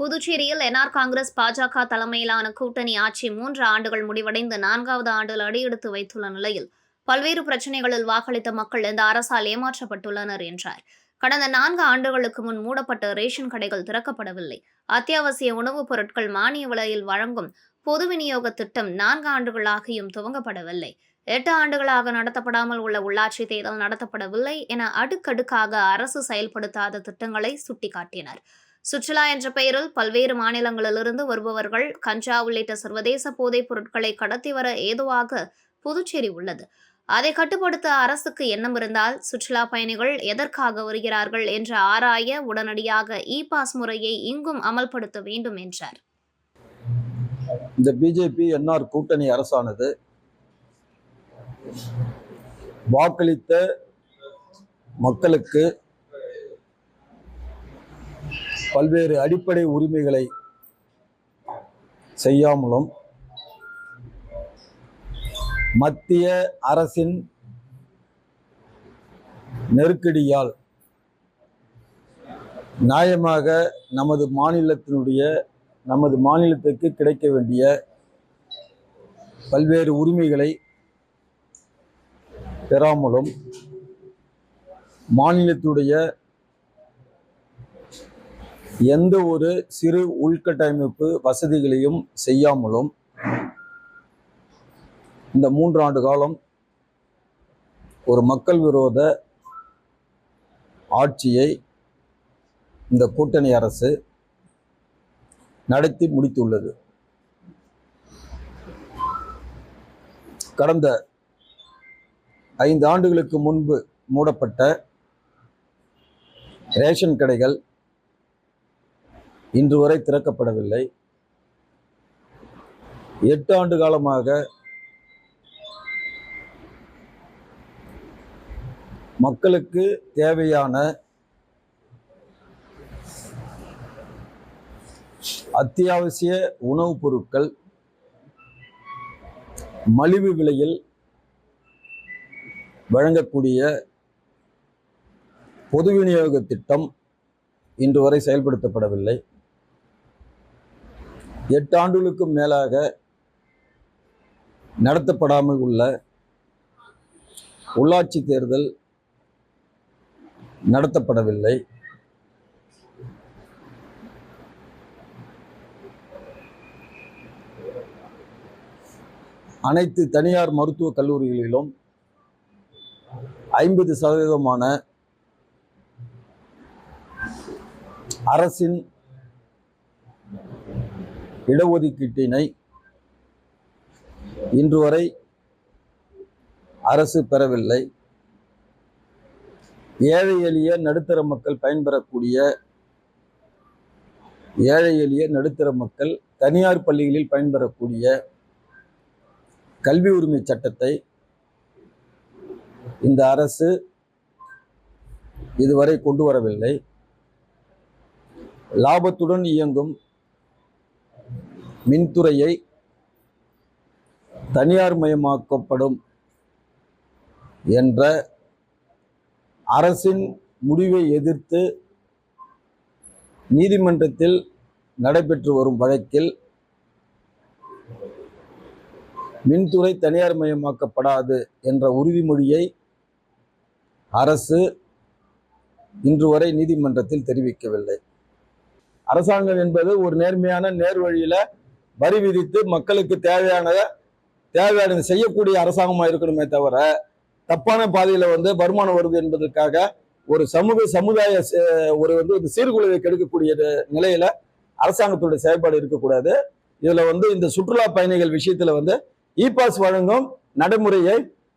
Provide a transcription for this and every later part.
புதுச்சேரியில் என்ஆர் காங்கிரஸ் பாஜக தலைமையிலான கூட்டணி ஆட்சி மூன்று ஆண்டுகள் முடிவடைந்து நான்காவது ஆண்டில் அடியெடுத்து வைத்துள்ள நிலையில் பல்வேறு பிரச்சனைகளில் வாக்களித்த மக்கள் இந்த அரசால் ஏமாற்றப்பட்டுள்ளனர் என்றார். கடந்த நான்கு ஆண்டுகளுக்கு முன் மூடப்பட்ட ரேஷன் கடைகள் திறக்கப்படவில்லை. அத்தியாவசிய உணவுப் பொருட்கள் மானிய விலையில் வழங்கும் பொது விநியோக திட்டம் நான்கு ஆண்டுகளாகியும் துவங்கப்படவில்லை. எட்டு ஆண்டுகளாக நடத்தப்படாமல் உள்ள உள்ளாட்சி தேர்தல் நடத்தப்படவில்லை என அடுக்கடுக்காக அரசு செயல்படுத்தாத திட்டங்களை சுட்டிக்காட்டினர். சுற்றுலா என்ற பெயரில் பல்வேறு மாநிலங்களிலிருந்து வருபவர்கள் கஞ்சா உள்ளிட்ட சர்வதேச போதைப் பொருட்களை கடத்தி வர ஏதுவாக புதுச்சேரி உள்ளது. அதை கட்டுப்படுத்த அரசுக்கு எண்ணம் இருந்தால் சுற்றுலா பயணிகள் எதற்காக வருகிறார்கள் என்று ஆராய உடனடியாக இ பாஸ் முறையை இங்கும் அமல்படுத்த வேண்டும் என்றார். இந்த பிஜேபி என்ஆர் கூட்டணி அரசானது வாக்களித்த மக்களுக்கு பல்வேறு அடிப்படை உரிமைகளை செய்யாமலும் மத்திய அரசின் நெருக்கடியால் நியாயமாக நமது மாநிலத்தினுடைய நமது மாநிலத்துக்கு கிடைக்க வேண்டிய பல்வேறு உரிமைகளை பெறாமலும் மாநிலத்துடைய எந்த ஒரு சிறு உள்கட்டமைப்பு வசதிகளையும் செய்யாமலும் இந்த மூன்று ஆண்டு காலம் ஒரு மக்கள் விரோத ஆட்சியை இந்த கூட்டணி அரசு நடத்தி முடித்துள்ளது. கடந்த ஐந்து ஆண்டுகளுக்கு முன்பு மூடப்பட்ட ரேஷன் கடைகள் இன்று வரை திறக்கப்படவில்லை. எட்டு ஆண்டு காலமாக மக்களுக்கு தேவையான அத்தியாவசிய உணவுப் பொருட்கள் மலிவு விலையில் வழங்கக்கூடிய பொது விநியோக திட்டம் இன்று வரை செயல்படுத்தப்படவில்லை. எட்டு ஆண்டுகளுக்கும் மேலாக நடத்தப்படாமல் உள்ள உள்ளாட்சி தேர்தல் நடத்தப்படவில்லை. அனைத்து தனியார் மருத்துவக் கல்லூரிகளிலும் ஐம்பது சதவீதமான அரசின் இடஒதுக்கீட்டினை இன்று வரை அரசு பெறவில்லை. ஏழை எளிய நடுத்தர மக்கள் பயன்பெறக்கூடிய ஏழை எளிய நடுத்தர மக்கள் தனியார் பள்ளிகளில் பயன்பெறக்கூடிய கல்வி உரிமை சட்டத்தை இந்த அரசு இதுவரை கொண்டு வரவில்லை. லாபத்துடன் இயங்கும் மின்துறையை தனியார் மயமாக்கப்படும் என்ற அரசின் முடிவை எதிர்த்து நீதிமன்றத்தில் நடைபெற்று வரும் வழக்கில் மின்துறை தனியார் மயமாக்கப்படாது என்ற உறுதிமொழியை அரசு இன்று வரை நீதிமன்றத்தில் தெரிவிக்கவில்லை. அரசாங்கம் என்பது ஒரு நேர்மையான நேர்வழியில் வழியில வரி விதித்து மக்களுக்கு தேவையான தேவையானது செய்யக்கூடிய அரசாங்கமாக இருக்கணுமே தவிர தப்பான பாதையில் வந்து வருமானம் வருது என்பதற்காக ஒரு சமூக சமுதாய ஒரு வந்து ஒரு சீர்குலைவை கெடுக்கக்கூடிய நிலையில அரசாங்கத்துடைய செயல்பாடு இருக்கக்கூடாது. இதுல வந்து இந்த சுற்றுலா பயணிகள் விஷயத்துல வந்து இ பாஸ் வழங்கும் நடைமுறையை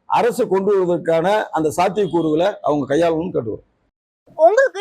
அரசு கொண்டு வருவதற்கான அந்த சாத்தியக்கூறுகளை அவங்க கையாளணும்னு கேட்டுக்கிறோம்.